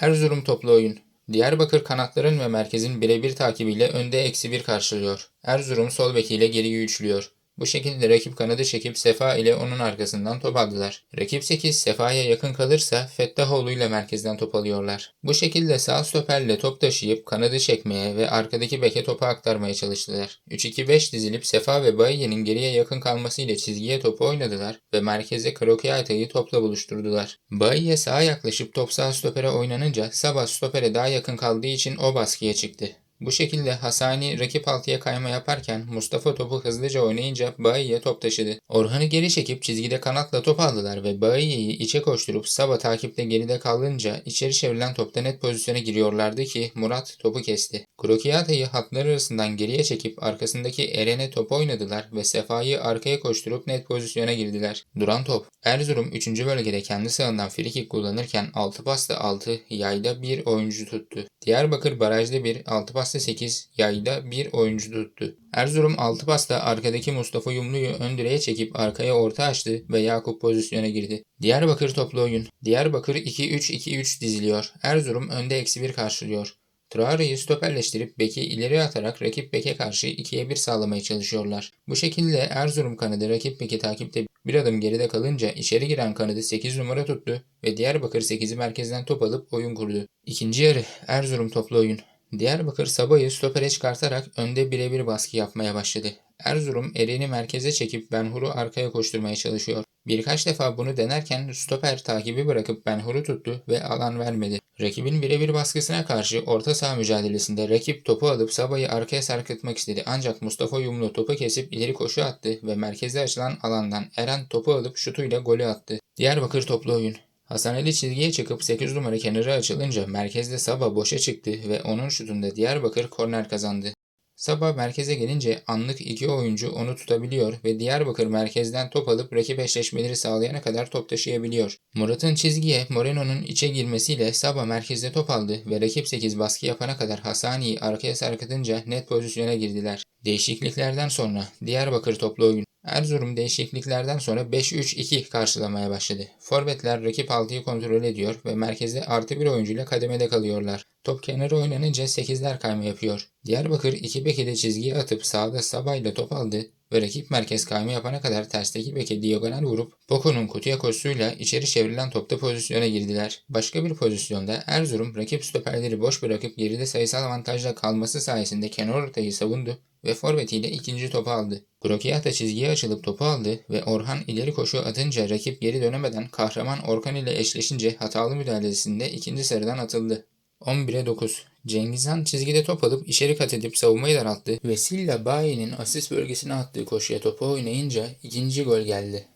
Erzurum toplu oyun. Diyarbakır kanatların ve merkezin birebir takibiyle önde eksi bir karşılıyor. Erzurum sol bekiyle geri güçlüyor. Bu şekilde rakip kanadı çekip Sefa ile onun arkasından top aldılar. Rakip 8 Sefa'ya yakın kalırsa Fettahoğlu ile merkezden top alıyorlar. Bu şekilde sağ stoperle top taşıyıp kanadı çekmeye ve arkadaki beke topu aktarmaya çalıştılar. 3-2-5 dizilip Sefa ve Bayiye'nin geriye yakın kalmasıyla çizgiye topu oynadılar ve merkeze Krokiata'yı topla buluşturdular. Bayiye sağa yaklaşıp top sağ stopere oynanınca Sabah stopere daha yakın kaldığı için o baskıya çıktı. Bu şekilde Hasani rakip altıya kayma yaparken Mustafa topu hızlıca oynayınca Bayiye top taşıdı. Orhan'ı geri çekip çizgide kanatla top aldılar ve Bayiye'yi içe koşturup Saba takipte geride kalınca içeri çevrilen topta net pozisyona giriyorlardı ki Murat topu kesti. Krokiata'yı hatlar arasından geriye çekip arkasındaki Eren'e top oynadılar ve Sefa'yı arkaya koşturup net pozisyona girdiler. Duran top. Erzurum 3. bölgede kendi sağından frikik kullanırken 6 pasta 6, yayda 1 oyuncu tuttu. Diyarbakır barajda 1, 6 pasta 8, yayda 1 oyuncu tuttu. Erzurum 6 pasta arkadaki Mustafa Yumlu'yu ön direğe çekip arkaya orta açtı ve Yakup pozisyona girdi. Diyarbakır toplu oyun. Diyarbakır 2-3-2-3 diziliyor. Erzurum önde eksi 1 karşılıyor. Traore'yi stoperleştirip beki ileri atarak rakip beke karşı 2'ye 1 sağlamaya çalışıyorlar. Bu şekilde Erzurum kanadı rakip beki takipte bir adım geride kalınca içeri giren kanadı 8 numara tuttu ve Diyarbakır 8'i merkezden top alıp oyun kurdu. İkinci yarı Erzurum toplu oyun. Diyarbakır Sabah'ı stopere çıkartarak önde birebir baskı yapmaya başladı. Erzurum Eren'i merkeze çekip Benhur'u arkaya koşturmaya çalışıyor. Birkaç defa bunu denerken stoper takibi bırakıp Benhur'u tuttu ve alan vermedi. Rakibin birebir baskısına karşı orta saha mücadelesinde rakip topu alıp Sabah'ı arkaya sarkıtmak istedi ancak Mustafa Yumlu topu kesip ileri koşu attı ve merkezde açılan alandan Eren topu alıp şutuyla golü attı. Diyarbakır toplu oyun. Hasan çizgiye çıkıp 8 numara kenarı açılınca merkezde Sabah boşa çıktı ve onun şutunda Diyarbakır korner kazandı. Sabah merkeze gelince anlık iki oyuncu onu tutabiliyor ve Diyarbakır merkezden top alıp rakip eşleşmeleri sağlayana kadar top taşıyabiliyor. Murat'ın çizgiye Moreno'nun içe girmesiyle Sabah merkezde top aldı ve rakip 8 baskı yapana kadar Hasani'yi arkaya sarkıtınca net pozisyona girdiler. Değişikliklerden sonra Diyarbakır toplu oyun. Erzurum değişikliklerden sonra 5-3-2 karşılamaya başladı. Forvetler rakip 6'yı kontrol ediyor ve merkezde artı bir oyuncuyla kademede kalıyorlar. Top kenarı oynanınca 8'ler kayma yapıyor. Diyarbakır 2 beki de çizgiye atıp sağda Sabah ile top aldı ve rakip merkez kayma yapana kadar tersteki beke diagonal vurup Boko'nun kutuya koşusuyla içeri çevrilen topta pozisyona girdiler. Başka bir pozisyonda Erzurum rakip stoperleri boş bırakıp geride sayısal avantajla kalması sayesinde kenar ortayı savundu ve forvetiyle ikinci topu aldı. Krokiata çizgiye açılıp topu aldı ve Orhan ileri koşu atınca rakip geri dönemeden kahraman Orkan ile eşleşince hatalı müdahalesinde ikinci sarıdan atıldı. 11'e 9. Cengizhan çizgide top alıp içeri kat edip savunmayı daralttı ve Silla Bayi'nin asist bölgesine attığı koşuya topu oynayınca ikinci gol geldi.